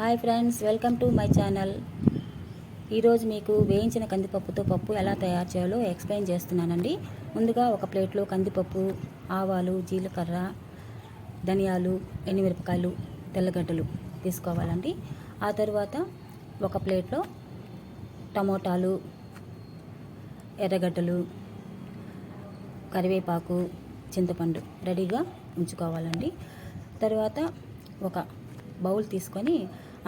Hi friends welcome to my channel. ఈరోజు మీకు వేయించిన కందిపప్పుతో పప్పు ఎలా తయారు చేయాలో ఎక్స్ప్లెయిన్ చేస్తున్నానండి. ముందుగా ఒక ప్లేట్లో కందిపప్పు ఆవాలు జీలకర్ర ధనియాలు ఎండుమిరపకాయలు తెల్లగడ్డలు తీసుకోవాలండి. ఆ తర్వాత ఒక ప్లేట్లో టమోటాలు ఎర్రగడ్డలు కరివేపాకు చింతపండు రెడీగా ఉంచుకోవాలండి. తర్వాత ఒక బౌల్ తీసుకొని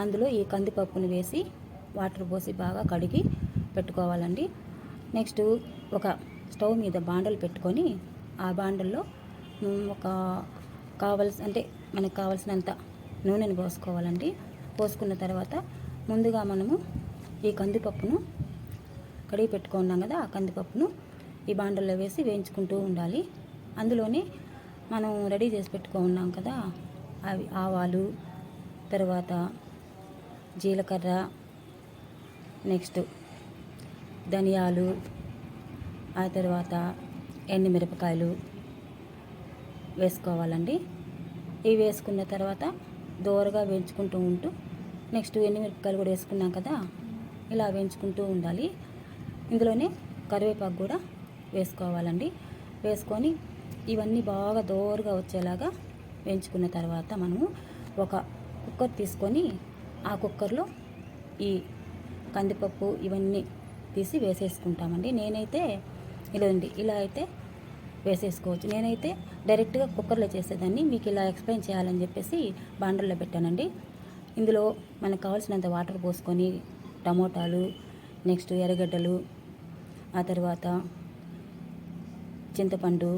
అందులో ఈ కందిపప్పును వేసి వాటర్ పోసి బాగా కడిగి పెట్టుకోవాలండి. నెక్స్ట్ ఒక స్టవ్ మీద బాండలు పెట్టుకొని ఆ బాండల్లో ఒక కావలసి అంటే మనకు కావలసినంత నూనెను పోసుకోవాలండి. పోసుకున్న తర్వాత ముందుగా మనము ఈ కందిపప్పును కడిగి పెట్టుకున్నాం కదా ఆ కందిపప్పును ఈ బాండల్లో వేసి వేయించుకుంటూ ఉండాలి. అందులోనే మనం రెడీ చేసి పెట్టుకో ఉన్నాం కదా అవి ఆవాలు తర్వాత జీలకర్ర నెక్స్ట్ ధనియాలు ఆ తర్వాత ఎండుమిరపకాయలు వేసుకోవాలండి. ఇవి వేసుకున్న తర్వాత దోరగా వేయించుకుంటూ ఉంటూ నెక్స్ట్ ఎండుమిరపకాయలు కూడా వేసుకున్నాం కదా ఇలా వేయించుకుంటూ ఉండాలి. ఇందులోనే కరివేపాకు కూడా వేసుకోవాలండి. వేసుకొని ఇవన్నీ బాగా దోరగా వచ్చేలాగా వేయించుకున్న తర్వాత మనము ఒక కుక్కర్ తీసుకొని ఆ కుక్కర్లో ఈ కందిపప్పు ఇవన్నీ తీసి వేసేసుకుంటామండి. నేనైతే ఇలాండి ఇలా అయితే వేసేసుకోవచ్చు. నేనైతే డైరెక్ట్గా కుక్కర్లో చేసేదాన్ని. మీకు ఇలా ఎక్స్ప్లెయిన్ చేయాలని చెప్పేసి బాండల్లో పెట్టానండి. ఇందులో మనకు కావాల్సినంత వాటర్ పోసుకొని టమోటాలు నెక్స్ట్ ఎర్రగడ్డలు ఆ తర్వాత చింతపండు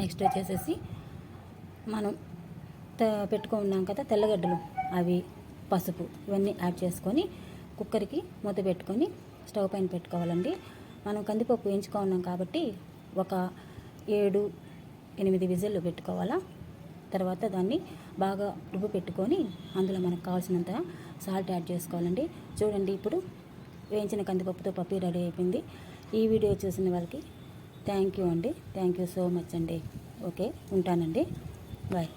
నెక్స్ట్ వచ్చేసేసి మనం పెట్టుకున్నాం కదా తెల్లగడ్డలు. అవి పసుపు ఇవన్నీ యాడ్ చేసుకొని కుక్కర్కి మూత పెట్టుకొని స్టవ్ పైన పెట్టుకోవాలండి. మనం కందిపప్పు వేయించుకున్నాం కాబట్టి ఒక ఏడు ఎనిమిది విజిల్లు పెట్టుకోవాలా. తర్వాత దాన్ని బాగా రుబ్బు పెట్టుకొని అందులో మనకు కావాల్సినంత సాల్ట్ యాడ్ చేసుకోవాలండి. చూడండి ఇప్పుడు వేయించిన కందిపప్పుతో పప్పు రెడీ అయిపోయింది. ఈ వీడియో చూసిన వాళ్ళకి థ్యాంక్ యూ అండి. థ్యాంక్ యూ సో మచ్ అండి. ఓకే ఉంటానండి. బాయ్.